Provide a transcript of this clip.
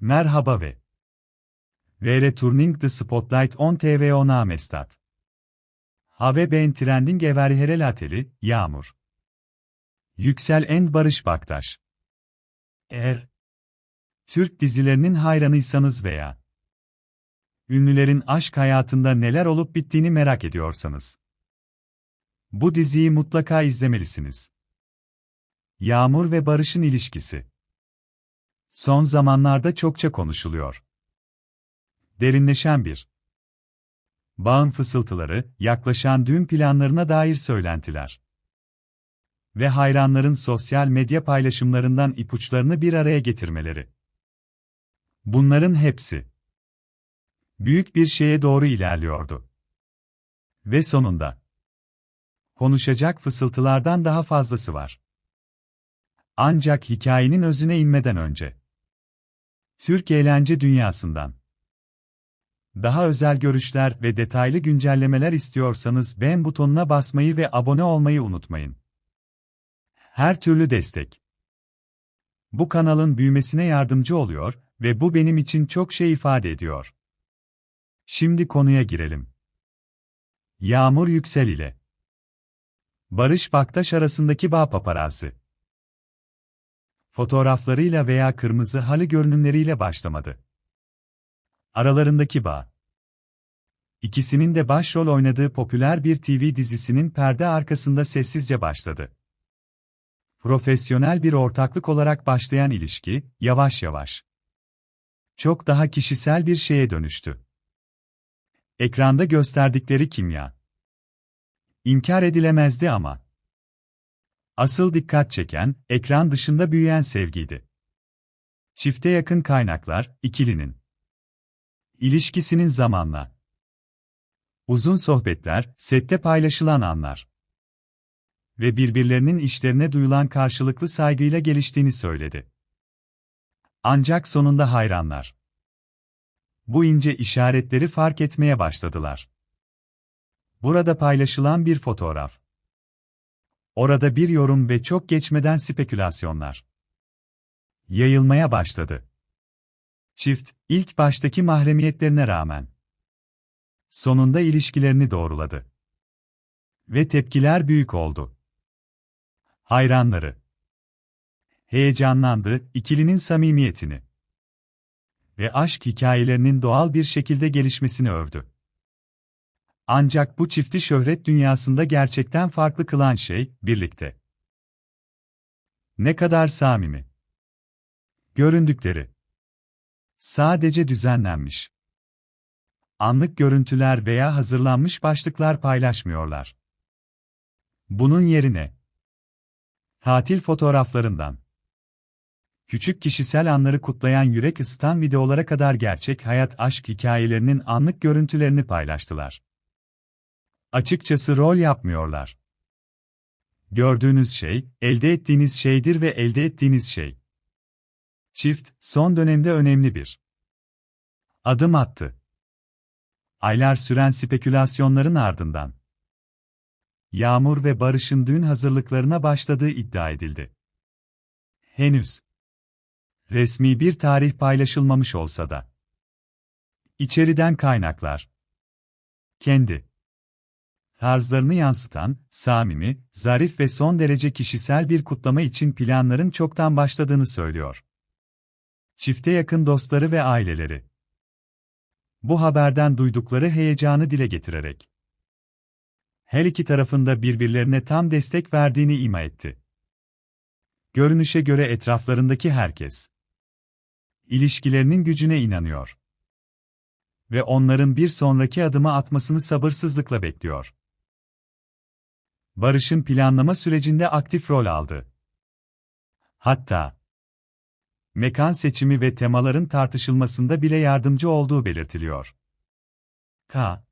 Merhaba ve Vere Turning the Spotlight on TV on Amestat. Have ben trending ever herelateli, Yağmur. Yüksel End Barış Baktaş. Eğer Türk dizilerinin hayranıysanız veya ünlülerin aşk hayatında neler olup bittiğini merak ediyorsanız bu diziyi mutlaka izlemelisiniz. Yağmur ve Barış'ın ilişkisi son zamanlarda çokça konuşuluyor. Derinleşen bir bağın fısıltıları, yaklaşan düğün planlarına dair söylentiler ve hayranların sosyal medya paylaşımlarından ipuçlarını bir araya getirmeleri. Bunların hepsi büyük bir şeye doğru ilerliyordu. Ve sonunda konuşacak fısıltılardan daha fazlası var. Ancak hikayenin özüne inmeden önce Türk eğlence dünyasından daha özel görüşler ve detaylı güncellemeler istiyorsanız beğen butonuna basmayı ve abone olmayı unutmayın. Her türlü destek bu kanalın büyümesine yardımcı oluyor ve bu benim için çok şey ifade ediyor. Şimdi konuya girelim. Yağmur Yüksel ile Barış Baktaş arasındaki bağ paparazzi. Fotoğraflarıyla veya kırmızı halı görünümleriyle başlamadı. Aralarındaki bağ. İkisinin de başrol oynadığı popüler bir TV dizisinin perde arkasında sessizce başladı. Profesyonel bir ortaklık olarak başlayan ilişki, yavaş yavaş çok daha kişisel bir şeye dönüştü. Ekranda gösterdikleri kimya inkar edilemezdi ama asıl dikkat çeken, ekran dışında büyüyen sevgiydi. Çifte yakın kaynaklar, ikilinin ilişkisinin zamanla uzun sohbetler, sette paylaşılan anlar ve birbirlerinin işlerine duyulan karşılıklı saygıyla geliştiğini söyledi. Ancak sonunda hayranlar bu ince işaretleri fark etmeye başladılar. Burada paylaşılan bir fotoğraf. Orada bir yorum ve çok geçmeden spekülasyonlar yayılmaya başladı. Çift, ilk baştaki mahremiyetlerine rağmen sonunda ilişkilerini doğruladı. Ve tepkiler büyük oldu. Hayranları heyecanlandı, ikilinin samimiyetini ve aşk hikayelerinin doğal bir şekilde gelişmesini övdü. Ancak bu çifti şöhret dünyasında gerçekten farklı kılan şey, birlikte. Ne kadar samimi. Göründükleri. Sadece düzenlenmiş. Anlık görüntüler veya hazırlanmış başlıklar paylaşmıyorlar. Bunun yerine, tatil fotoğraflarından, küçük kişisel anları kutlayan yürek ısıtan videolara kadar gerçek hayat aşk hikayelerinin anlık görüntülerini paylaştılar. Açıkçası rol yapmıyorlar. Gördüğünüz şey, elde ettiğiniz şeydir ve elde ettiğiniz şey. Çift, son dönemde önemli bir adım attı. Aylar süren spekülasyonların ardından Yağmur ve Barış'ın düğün hazırlıklarına başladığı iddia edildi. Henüz resmi bir tarih paylaşılmamış olsa da içeriden kaynaklar kendi tarzlarını yansıtan, samimi, zarif ve son derece kişisel bir kutlama için planların çoktan başladığını söylüyor. Çifte yakın dostları ve aileleri bu haberden duydukları heyecanı dile getirerek her iki tarafında birbirlerine tam destek verdiğini ima etti. Görünüşe göre etraflarındaki herkes ilişkilerinin gücüne inanıyor ve onların bir sonraki adımı atmasını sabırsızlıkla bekliyor. Barış'ın planlama sürecinde aktif rol aldı. Hatta mekan seçimi ve temaların tartışılmasında bile yardımcı olduğu belirtiliyor. K.